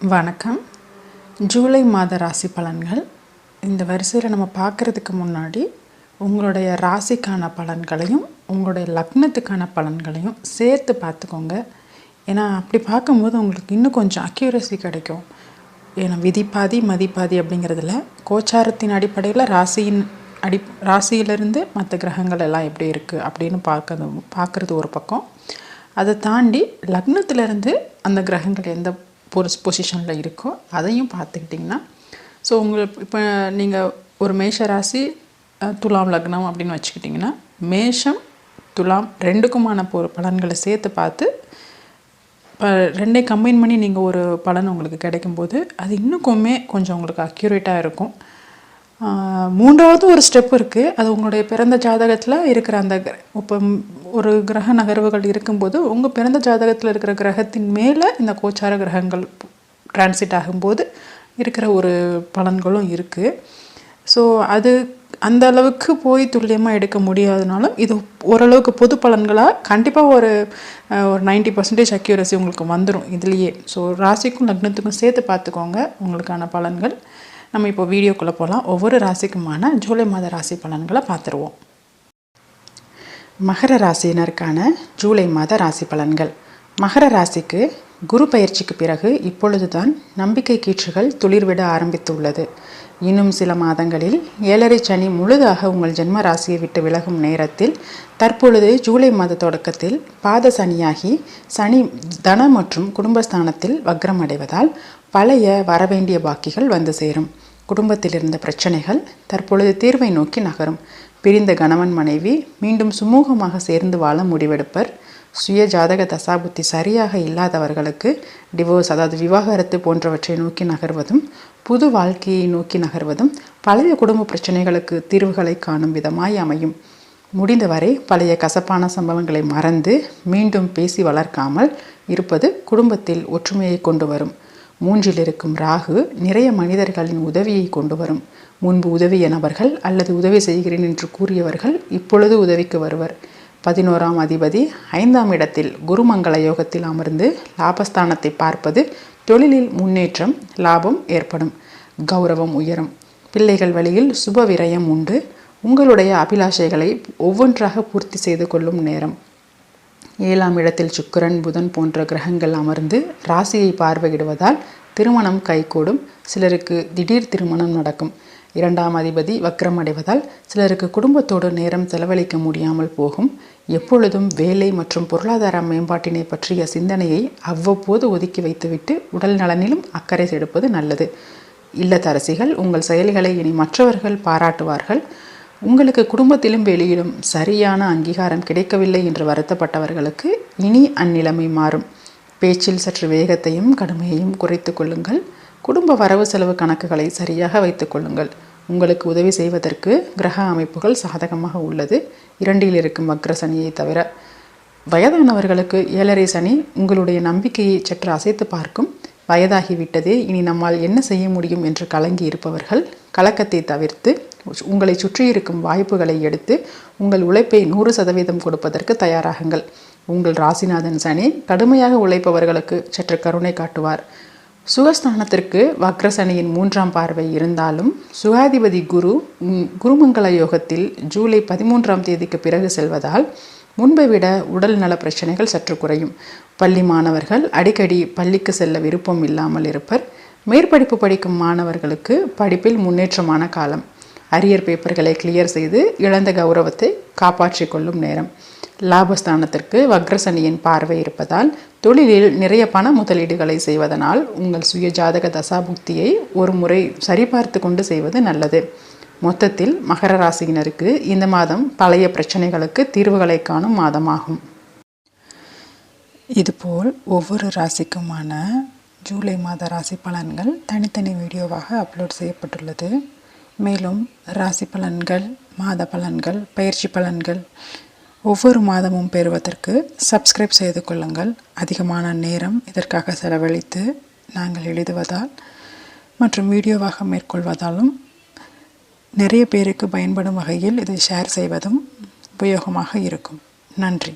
வணக்கம். ஜூலை மாத ராசி பலன்கள். இந்த வரிசையில் நம்ம பார்க்குறதுக்கு முன்னாடி உங்களுடைய ராசிக்கான பலன்களையும் உங்களுடைய லக்னத்துக்கான பலன்களையும் சேர்த்து பார்த்துக்கோங்க. ஏன்னா அப்படி பார்க்கும்போது உங்களுக்கு இன்னும் கொஞ்சம் அக்யூரசி கிடைக்கும். ஏன்னா விதி பாதி அப்படிங்கிறதுல கோச்சாரத்தின் அடிப்படையில் ராசியின் அடி ராசியிலிருந்து மற்ற கிரகங்கள் எல்லாம் எப்படி இருக்குது அப்படின்னு பார்க்கறது பார்க்குறது ஒரு பக்கம். அதை தாண்டி லக்னத்திலேருந்து அந்த கிரகங்கள் எந்த பொசிஷனில் இருக்கோ அதையும் பார்த்துக்கிட்டிங்கன்னா ஸோ உங்களுக்கு இப்போ நீங்கள் ஒரு மேஷ ராசி துலாம் லக்னம் அப்படின்னு வச்சுக்கிட்டிங்கன்னா மேஷம் துலாம் ரெண்டுக்குமான பொ பலன்களை சேர்த்து பார்த்து இப்போ ரெண்டே கம்பைன் பண்ணி நீங்கள் ஒரு பலன் உங்களுக்கு கிடைக்கும்போது அது இன்னுக்குமே கொஞ்சம் உங்களுக்கு அக்யூரேட்டாக இருக்கும். மூன்றாவது ஒரு ஸ்டெப் இருக்குது அது உங்களுடைய பிறந்த ஜாதகத்தில் இருக்கிற அந்த இப்போ ஒரு கிரக நகர்வுகள் இருக்கும்போது உங்கள் பிறந்த ஜாதகத்தில் இருக்கிற கிரகத்தின் மேலே இந்த கோச்சார கிரகங்கள் டிரான்சிட் ஆகும்போது இருக்கிற ஒரு பலன்களும் இருக்குது ஸோ அது அந்த அளவுக்கு போய் துல்லியமாக எடுக்க முடியாதனாலும் இது ஓரளவுக்கு பொது பலன்களாக கண்டிப்பாக ஒரு ஒரு நைன்டி பர்சன்டேஜ் அக்யூரசி உங்களுக்கு வந்துடும் இதுலேயே. ஸோ ராசிக்கும் லக்னத்துக்கும் சேர்த்து பார்த்துக்கோங்க உங்களுக்கான பலன்கள். நம்ம இப்போ வீடியோக்குள்ளே போகலாம் ஒவ்வொரு ராசிக்குமான ஜூலை மாத ராசி பலன்களை பார்த்துருவோம். மகர ராசியினருக்கான ஜூலை மாத ராசி பலன்கள். மகர ராசிக்கு குரு பயிற்சிக்கு பிறகு இப்பொழுதுதான் நம்பிக்கை கீற்றுகள் துளிர்விட ஆரம்பித்துள்ளது. இன்னும் சில மாதங்களில் ஏழரை சனி முழுதாக உங்கள் ஜென்ம ராசியை விட்டு விலகும் நேரத்தில் தற்பொழுது ஜூலை மாத தொடக்கத்தில் பாத சனியாகி சனி தன மற்றும் குடும்பஸ்தானத்தில் வக்ரம் அடைவதால் பழைய வரவேண்டிய பாக்கிகள் வந்து சேரும். குடும்பத்தில் இருந்த பிரச்சனைகள் தற்பொழுது தீர்வை நோக்கி நகரும். பிரிந்த கணவன் மனைவி மீண்டும் சுமூகமாக சேர்ந்து வாழ முடிவெடுப்பர். சுய ஜாதக தசாபுத்தி சரியாக இல்லாதவர்களுக்கு டிவோர்ஸ் அதாவது விவாகரத்து போன்றவற்றை நோக்கி நகர்வதும் புது வாழ்க்கையை நோக்கி நகர்வதும் பழைய குடும்ப பிரச்சனைகளுக்கு தீர்வுகளை காணும் விதமாய் அமையும். முடிந்தவரை பழைய கசப்பான சம்பவங்களை மறந்து மீண்டும் பேசி வளர்க்காமல் இருப்பது குடும்பத்தில் ஒற்றுமையை கொண்டு வரும். மூன்றில் இருக்கும் ராகு நிறைய மனிதர்களின் உதவியை கொண்டு வரும் முன்பு உதவிய நபர்கள் அல்லது உதவி செய்கிறேன் என்று கூறியவர்கள் இப்பொழுது உதவிக்கு வருவர். பதினோராம் அதிபதி ஐந்தாம் இடத்தில் குருமங்கள யோகத்தில் அமர்ந்து லாபஸ்தானத்தை பார்ப்பது தொழிலில் முன்னேற்றம் லாபம் ஏற்படும். கௌரவம் உயரும். பிள்ளைகள் வழியில் சுப விரயம் உண்டு. உங்களுடைய அபிலாஷைகளை ஒவ்வொன்றாக பூர்த்தி செய்து கொள்ளும் நேரம். ஏழாம் இடத்தில் சுக்கிரன் புதன் போன்ற கிரகங்கள் அமர்ந்து ராசியை பார்வையிடுவதால் திருமணம் கைகூடும். சிலருக்கு திடீர் திருமணம் நடக்கும். இரண்டாம் அதிபதி வக்ரம் அடைவதால் சிலருக்கு குடும்பத்தோடு நேரம் செலவழிக்க முடியாமல் போகும். எப்பொழுதும் வேலை மற்றும் பொருளாதார மேம்பாட்டினை பற்றிய சிந்தனையை அவ்வப்போது ஒதுக்கி வைத்துவிட்டு உடல் நலனிலும் அக்கறை செடுப்பது நல்லது. இல்லத்தரசிகள் உங்கள் செயல்களை இனி மற்றவர்கள் பாராட்டுவார்கள். உங்களுக்கு குடும்பத்திலும் வெளியிலும் சரியான அங்கீகாரம் கிடைக்கவில்லை என்று வருத்தப்பட்டவர்களுக்கு இனி அந்நிலைமை மாறும். பேச்சில் சற்று வேகத்தையும் கடுமையையும் குறைத்து கொள்ளுங்கள். குடும்ப வரவு செலவு கணக்குகளை சரியாக வைத்துக் கொள்ளுங்கள். உங்களுக்கு உதவி செய்வதற்கு கிரக அமைப்புகள் சாதகமாக உள்ளது. இரண்டில் இருக்கும் வக்ர சனியை தவிர வயதானவர்களுக்கு ஏழரை சனி உங்களுடைய நம்பிக்கையை சற்று அசைத்து பார்க்கும். வயதாகிவிட்டதே இனி நம்மால் என்ன செய்ய முடியும் என்று கலங்கி இருப்பவர்கள் கலக்கத்தை தவிர்த்து உங்களை சுற்றியிருக்கும் வாய்ப்புகளை எடுத்து உங்கள் உழைப்பை நூறு சதவீதம் கொடுப்பதற்கு தயாராகுங்கள். உங்கள் ராசிநாதன் சனி கடுமையாக உழைப்பவர்களுக்கு சற்று கருணை காட்டுவார். சுகஸ்தானத்திற்கு வக்ரசனியின் மூன்றாம் பார்வை இருந்தாலும் சுகாதிபதி குரு குருமங்கள யோகத்தில் ஜூலை பதிமூன்றாம் தேதிக்கு பிறகு செல்வதால் முன்பை விட உடல் நல பிரச்சனைகள் சற்று குறையும். பள்ளி மாணவர்கள் அடிக்கடி பள்ளிக்கு செல்ல விருப்பம் இல்லாமல் இருப்பர். மேற்படிப்பு படிக்கும் மாணவர்களுக்கு படிப்பில் முன்னேற்றமான காலம். அரியர் பேப்பர்களை கிளியர் செய்து இழந்த கௌரவத்தை காப்பாற்றிக் கொள்ளும் நேரம். லாபஸ்தானத்திற்கு வக்ரசனியின் பார்வை இருப்பதால் தொழிலில் நிறைய பண முதலீடுகளை செய்வதனால் உங்கள் சுய ஜாதக தசாபுக்தியை ஒரு முறை சரிபார்த்து கொண்டு செய்வது நல்லது. மொத்தத்தில் மகர ராசியினருக்கு இந்த மாதம் பழைய பிரச்சனைகளுக்கு தீர்வுகளை காணும் மாதமாகும். இதுபோல் ஒவ்வொரு ராசிக்குமான ஜூலை மாத ராசி பலன்கள் தனித்தனி வீடியோவாக அப்லோட் செய்யப்பட்டுள்ளது. மேலும் ராசி பலன்கள் மாத பலன்கள் பயிற்சி பலன்கள் ஒவ்வொரு மாதமும் பெறுவதற்கு சப்ஸ்கிரைப் செய்து கொள்ளுங்கள். அதிகமான நேரம் இதற்காக செலவழித்து நாங்கள் எழுதுவதால் மற்றும் வீடியோவாக மேற்கொள்வதாலும் நிறைய பேருக்கு பயன்படும் வகையில் இதை ஷேர் செய்வதும் உபயோகமாக இருக்கும். நன்றி.